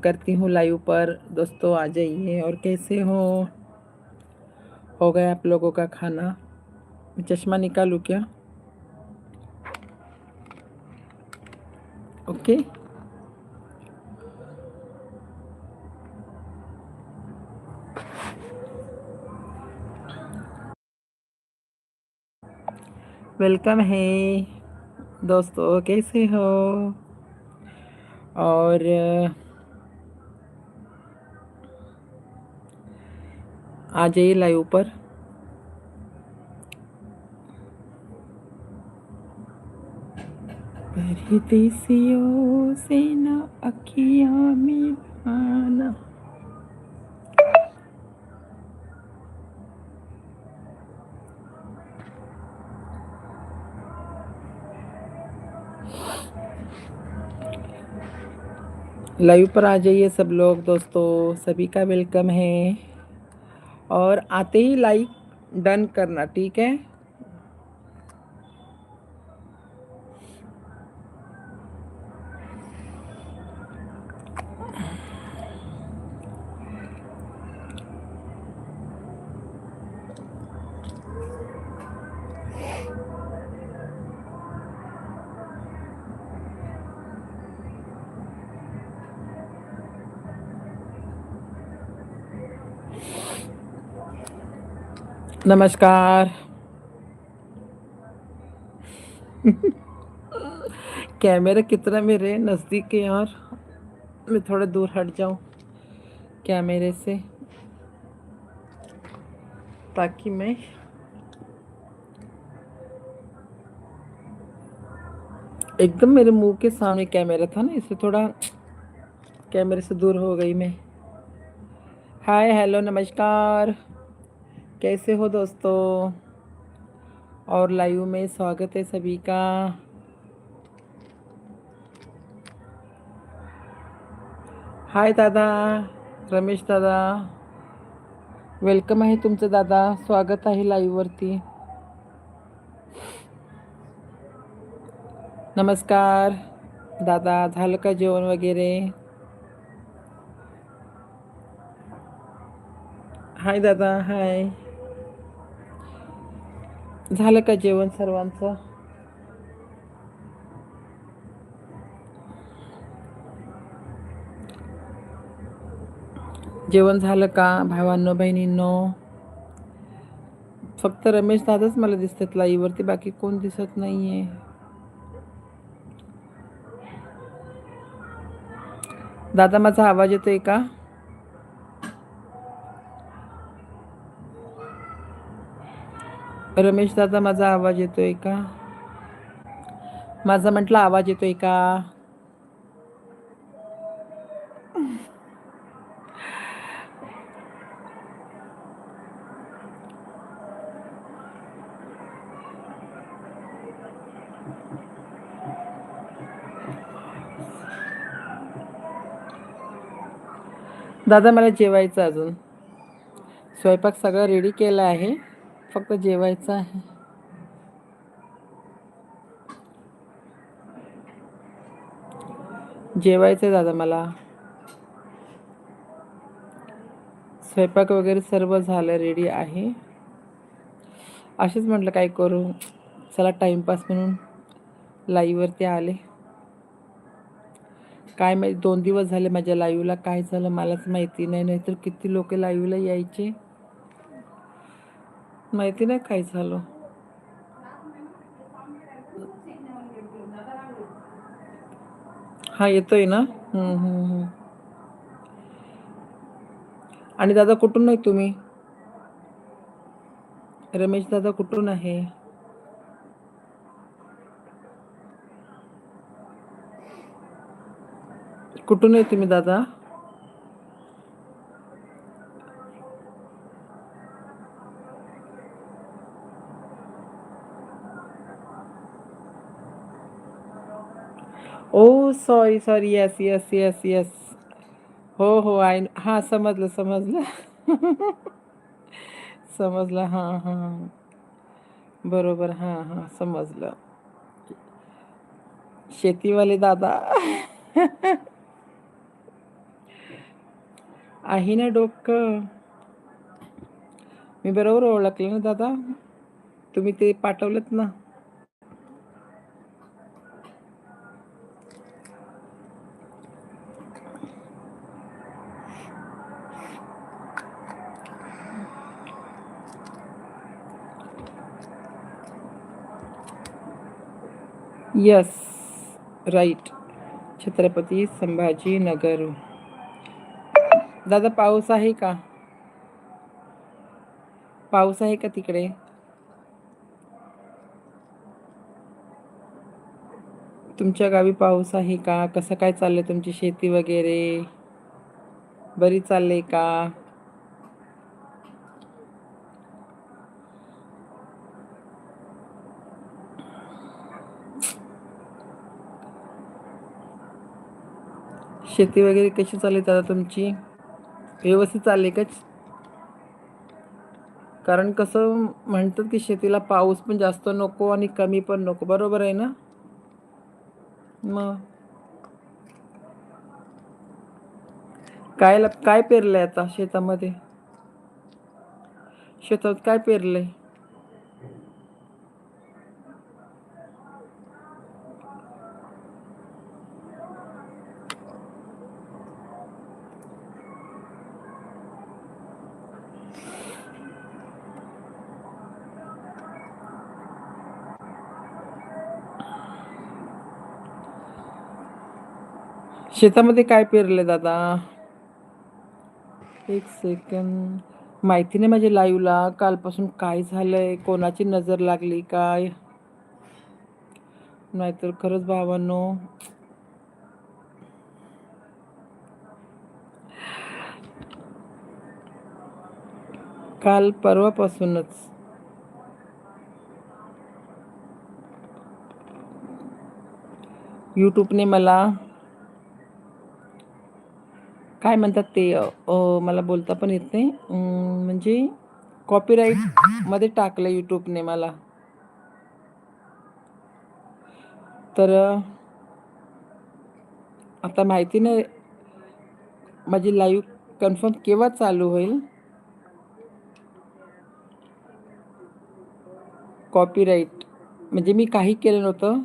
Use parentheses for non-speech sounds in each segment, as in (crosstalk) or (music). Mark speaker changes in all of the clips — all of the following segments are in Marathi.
Speaker 1: करती हूँ लाइव पर। दोस्तों, आ जाइए। और कैसे हो? हो गया आप लोगों का खाना। चश्मा निकालूँ क्या? ओके। वेलकम है। दोस्तों, कैसे हो? और आ जाइए लाइव पर लाइव पर आ जाइए सब लोग, दोस्तों, सभी का वेलकम है। और आते ही लाइक डन करना ठीक है? नमस्कार। कैमरा कितना मेरे नज़दीक है यार। मैं थोड़ा दूर हट जाऊँ कैमरे से, ताकि मैं एकदम मेरे मुँह के सामने कैमरा था ना इसलिए थोड़ा कैमरे से दूर हो गई मैं। हाय, हेलो, नमस्कार। कैसे हो दोस्तों? और लाइव में स्वागत है सभी का। हाय दादा रमेश दादा। वेलकम आहे तुमचं दादा स्वागत आहे लाईव्हवरती नमस्कार. दादा झालं का जेवण वगैरे? हाय दादा हाय. झालं का जेवण सर्वांचं? जेवण झालं का भावांनो बहिणींनो? फक्त रमेश दादाच मला दिसतात लाईवरती बाकी कोण दिसत नाहीये. दादा माझा आवाज येतोय का? रमेश दादा माझा आवाज येतोय का? माझा म्हटलं आवाज येतोय का? दादा मला जेवायचं अजून. स्वयंपाक सगळं रेडी केला आहे. फक्त जेवायचं आहे. जेवायचं आहे दादा मला. स्वयंपाक वगैरे सर्व झालं रेडी आहे. असेच म्हटलं काय करू? चला टाईमपास म्हणून लाईववरती आले. काय माहिती दोन दिवस झाले माझ्या लाईव्हला काय झालं मलाच माहिती नाही. नाहीतर किती लोक लाईव्हला यायचे? माहिती नाही काय झालं. हा येतोय ना? आणि दादा कुठून नाही तुम्ही? रमेश दादा कुठून आहे? कुठून आहे तुम्ही दादा? Sorry sorry yes yes yes yes हो हो आय हां समजलं समजलं. (laughs) समजलं हां हां. बरोबर हां हां समजलं. शेतीवाले दादा. (laughs) आहे ना डोकं. मी बरोबर ओळखलं ना दादा? तुम्ही ते पाठवलं ना? Yes right Chhatrapati Sambhajinagar. दादा पाऊस आहे का? पाऊस आहे का तिकडे? तुमच्या गावी पाऊस आहे का? कसं काय चाललंय तुमची शेती वगैरे? बरी चालले का? शेती वगैरे कशी चालली दादा तुमची? व्यवस्थित चालली का? कारण कसं म्हणतात की शेतीला पाऊस पण जास्त नको आणि कमी पण नको. बरोबर आहे ना? मग? काय काय पेरलंय आता शेतामध्ये? शेतात काय पेरलंय? शेतामध्ये काय पेरले दादा? एक सेकंड माहिती नाही माझ्या लाईव्हला कालपासून काय झालंय? कोणाची नजर लागली काय? नाहीतर खरंच भावांनो. काल परवापासूनच. यूट्यूबने मला काय म्हणतात ते मला बोलता पण येत नाही. म्हणजे कॉपीराईटमध्ये टाकलं यूट्यूबने मला. तर आता माहिती नाही माझी लाईव्ह कन्फर्म केव्हा चालू होईल? कॉपीराईट म्हणजे मी काही केलं नव्हतं.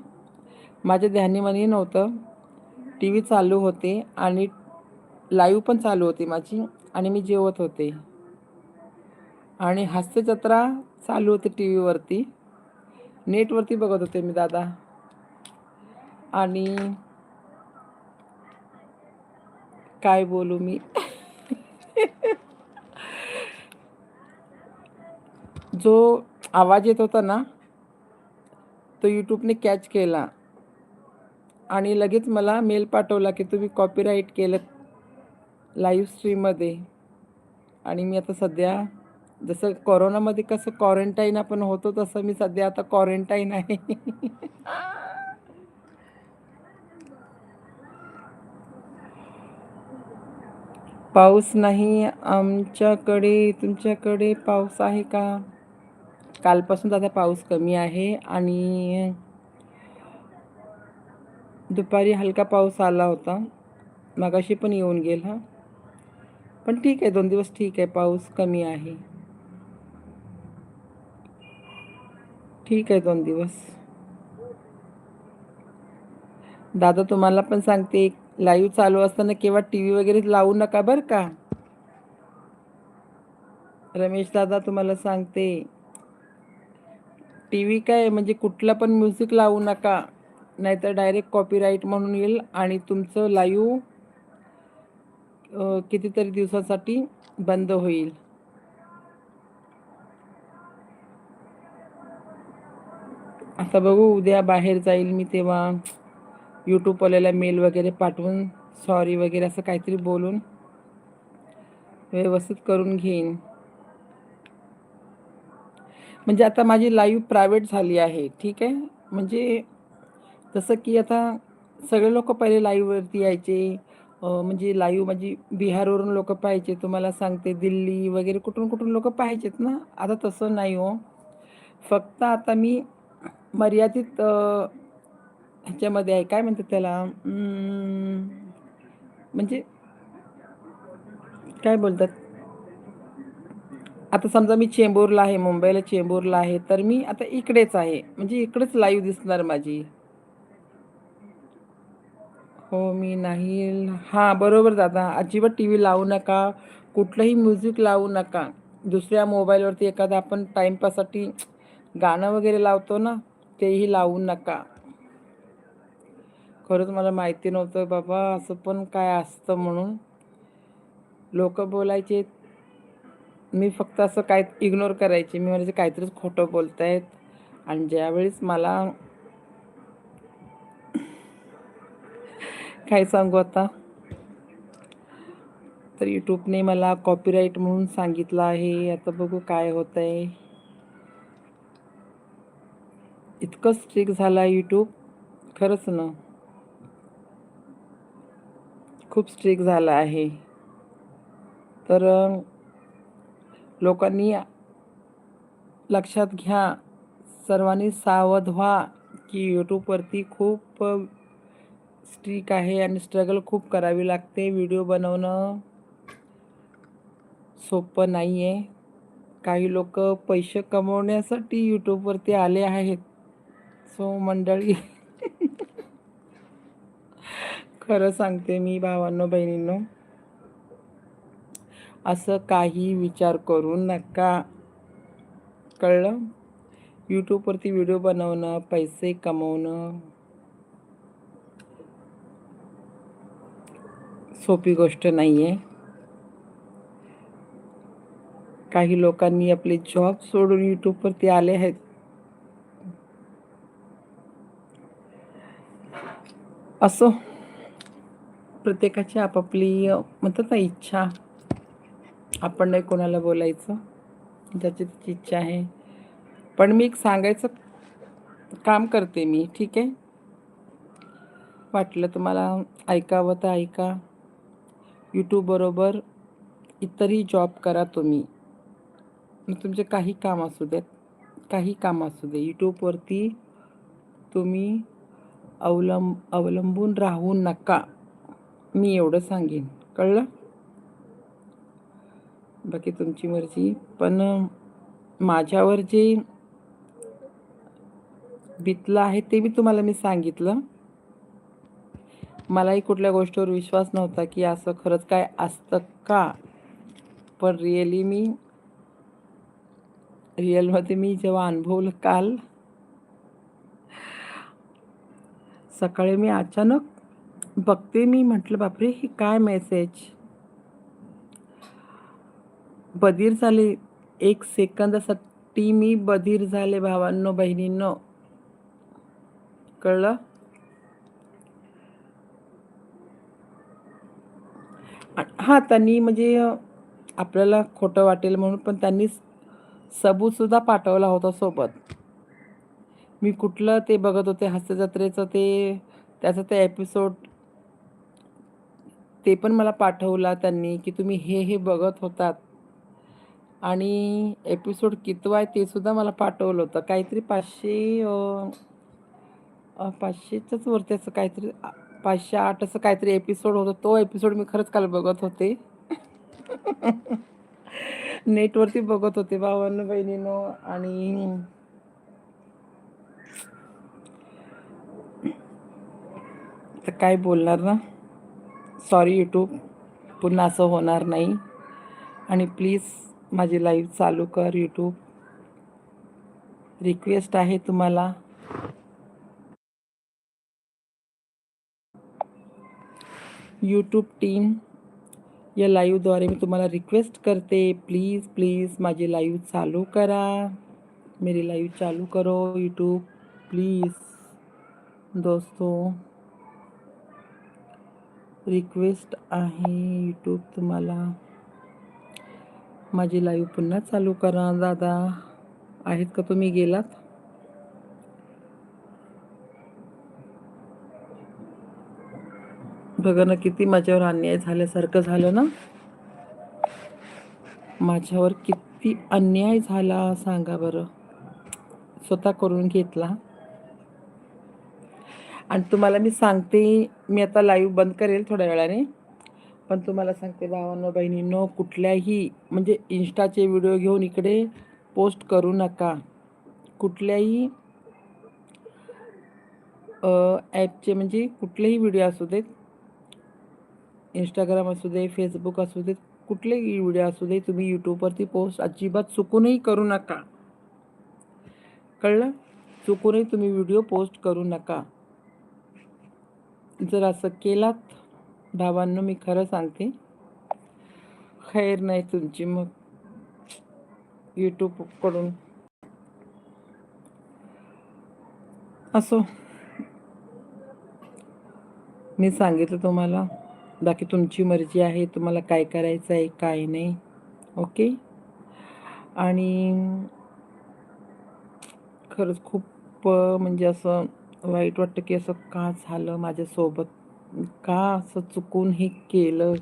Speaker 1: माझ्या ध्यानीमनी नव्हतं. टी व्ही चालू होते आणि लाईव्ह पण चालू होती माझी आणि मी जेवत होते. आणि हास्य जत्रा चालू होती टी व्हीवरती नेटवरती बघत होते मी दादा. आणि काय बोलू मी? (laughs) जो आवाज येत होता ना तो यूट्यूबने कॅच केला. आणि लगेच मला मेल पाठवला की तुम्ही कॉपीराईट केलं. लाईव्ह स्ट्रीममध्ये आणि मी आता सध्या जसं कोरोनामध्ये कसं क्वारंटाईन आपण होतो तसं मी सध्या आता क्वारंटाईन आहे. पाऊस नाही. आमच्याकडे तुमच्याकडे पाऊस आहे का? कालपासून आता पाऊस कमी आहे आणि दुपारी हलका पाऊस आला होता. मगाशी पण येऊन गेला. पण ठीक आहे दोन दिवस ठीक आहे पाऊस कमी आहे. ठीक आहे दोन दिवस. दादा तुम्हाला पण सांगते लाईव्ह चालू असताना केव्हा टी व्ही वगैरे लावू नका बरं का. रमेश दादा तुम्हाला सांगते टी व्ही काय म्हणजे कुठला पण म्युझिक लावू नका नाहीतर डायरेक्ट कॉपीराईट म्हणून येईल आणि तुमचं लाईव्ह कितीतरी दिवसासाठी बंद होईल. आता बघू उद्या बाहेर जाईल मी तेव्हा. यूट्यूबवाल्याला मेल वगैरे पाठवून सॉरी वगैरे असं काहीतरी बोलून व्यवस्थित करून घेईन. म्हणजे आता माझी लाईव्ह प्रायव्हेट झाली आहे ठीक आहे? म्हणजे जसं की आता सगळे लोक पहिले लाईव्हवरती यायचे म्हणजे लाईव्ह माझी बिहारवरून लोक पाहायचे तुम्हाला सांगते दिल्ली वगैरे कुठून कुठून लोक पाहायचेत ना आता तसं नाही हो. फक्त आता मी मर्यादित ह्याच्यामध्ये आहे काय म्हणतात त्याला म्हणजे काय बोलतात? आता समजा मी चेंबूरला आहे मुंबईला चेंबूरला आहे तर मी आता इकडेच आहे म्हणजे इकडेच लाईव्ह दिसणार माझी. हो मी नाही. हां बरोबर दादा. अजिबात टी व्ही लावू नका. कुठलंही म्युझिक लावू नका. दुसऱ्या मोबाईलवरती एखादा आपण टाईमपाससाठी गाणं वगैरे लावतो ना तेही लावू नका. खरंच मला माहिती नव्हतं बाबा असं पण काय असतं म्हणून. लोक बोलायचे मी फक्त असं काय इग्नोर करायचे. मी म्हणायचे काहीतरीच खोटं बोलतायत. आणि ज्यावेळेस मला काय सांगू आता? तर यूट्यूबने मला कॉपीराईट म्हणून सांगितलं आहे. आता बघू काय होत आहे इतकं स्ट्रिक झालं आहे यूट्यूब खरंच ना. खूप स्ट्रिक झालं आहे. तर लोकांनी लक्षात घ्या. सर्वांनी सावध व्हा की यूट्यूबवरती खूप स्ट्रिक आहे आणि स्ट्रगल खूप करावी लागते. व्हिडिओ बनवणं सोपं नाही आहे काही लोक पैसे कमवण्यासाठी यूट्यूबवरती आले आहेत. सो मंडळी खरं सांगते मी भावांनो बहिणींनो असं काही विचार करू नका. कळलं? यूट्यूबवरती व्हिडिओ बनवणं पैसे कमवणं सोपी गोष्ट नाही आहे काही लोकांनी आपले जॉब सोडून यूट्यूबवरती आले आहेत. असो. प्रत्येकाची आपापली म्हणतात ना इच्छा. आपण नाही कोणाला बोलायचं. ज्याची त्याची इच्छा आहे. पण मी एक सांगायचं काम करते मी ठीक आहे? वाटलं तुम्हाला ऐकावं तर ऐका. यूट्यूबबरोबर इतरही जॉब करा तुम्ही. मग तुमचे काही काम असू देत काही काम असू दे. यूट्यूबवरती तुम्ही अवलंब अवलंबून राहू नका. मी एवढं सांगेन. कळलं? बाकी तुमची मर्जी. पण माझ्यावर जे बितलं आहे ते मी तुम्हाला मी सांगितलं. मलाही कुठल्या गोष्टीवर विश्वास नव्हता की असं खरंच काय असतं का? पण रिअली मी रिअलमध्ये मी जेव्हा अनुभवलं काल सकाळी मी अचानक बघते मी म्हटलं बापरे ही काय मेसेज बधीर झाले एक सेकंदासाठी मी बधीर झाले भावांनो बहिणींनो. कळलं? हां त्यांनी म्हणजे आपल्याला खोटं वाटेल म्हणून पण त्यांनी सबूतसुद्धा पाठवला होता सोबत. मी कुठलं ते बघत होते हास्यजत्रेचं ते त्याचं ते एपिसोड ते पण मला पाठवला त्यांनी की तुम्ही हे हे बघत होतात. आणि एपिसोड कितवा आहे ते सुद्धा मला पाठवलं होतं. काहीतरी पाचशे पाचशेच्याच वरती असं काहीतरी पाचशे आठ असं काहीतरी एपिसोड होतं. तो एपिसोड मी खरंच काल बघत होते. नेटवरती बघत होते भावानं बहिणीनो आणि तर काय बोलणार ना? सॉरी यूट्यूब पुन्हा असं होणार नाही. आणि प्लीज माझी लाईव्ह चालू कर यूट्यूब रिक्वेस्ट आहे तुम्हाला. यूट्यूब टीम या लाईव्हद्वारे मी तुम्हाला रिक्वेस्ट करते. प्लीज़ प्लीज़ माझी लाईव्ह चालू करा. मेरी लाईव्ह चालू करो यूट्यूब प्लीज़ दोस्तों रिक्वेस्ट आहे यूट्यूब तुम्हाला. माझी लाईव्ह पुन्हा चालू करा दादा. आहेत का तुम्ही? गेलात? बघा ना किती माझ्यावर अन्याय झाल्यासारखं झालं ना? माझ्यावर किती अन्याय झाला सांगा बरं. स्वतः करून घेतला. आणि तुम्हाला मी सांगते मी आता लाईव्ह बंद करेल थोड्या वेळाने. पण तुम्हाला सांगते भावांनो बहिणींनो कुठल्याही म्हणजे इन्स्टाचे व्हिडिओ घेऊन इकडे पोस्ट करू नका. कुठल्याही ॲपचे म्हणजे कुठलेही व्हिडिओ असू देत इंस्टाग्राम असू दे फेसबुक असू दे कुठलेही व्हिडिओ असू दे तुम्ही यूट्यूबवरती पोस्ट अजिबात चुकूनही करू नका. कळलं? चुकूनही तुम्ही व्हिडिओ पोस्ट करू नका. जर असं केलात भावांनो मी खरं सांगते खैर नाही तुमची मग. यूट्यूबकडून असो. मी सांगितलं तुम्हाला. बाकी तुमची मर्जी आहे तुम्हाला काय करायचं आहे काय नाही. ओके? आणि खरंच खूप म्हणजे असं वाईट वाटतं की असं का झालं माझ्यासोबत? का असं चुकून हे केलं?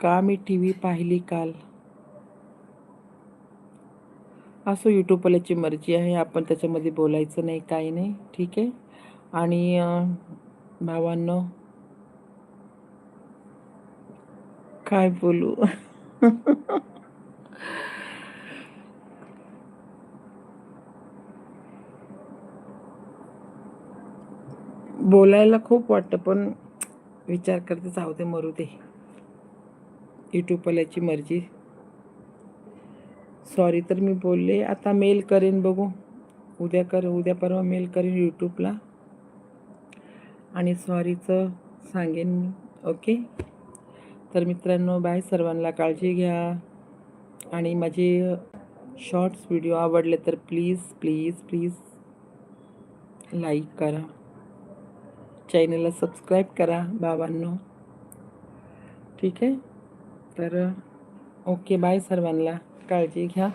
Speaker 1: का मी टी व्ही पाहिली काल? असं यूट्यूबवाल्याची मर्जी आहे आपण त्याच्यामध्ये बोलायचं नाही काही नाही. ठीक आहे? आणि भावांनो काय बोलू बोलायला खूप वाटतं पण विचार करते जाऊ दे मरू दे. यूट्यूबवाल्याची मर्जी. सॉरी तर मी बोलले आता मेल करेन बघू. उद्या कर उद्या परवा मेल करेन यूट्यूबला आणि सॉरीचं सांगेन मी ओके तर मित्रांनो बाय सर्वांना काळजी घ्या. आणि माझे शॉर्ट्स व्हिडिओ आवडले तर प्लीज प्लीज प्लीज लाईक करा. चॅनलला सबस्क्राईब करा बाबांनो. ठीक आहे? तर ओके बाय सर्वांना. काळजी घ्या.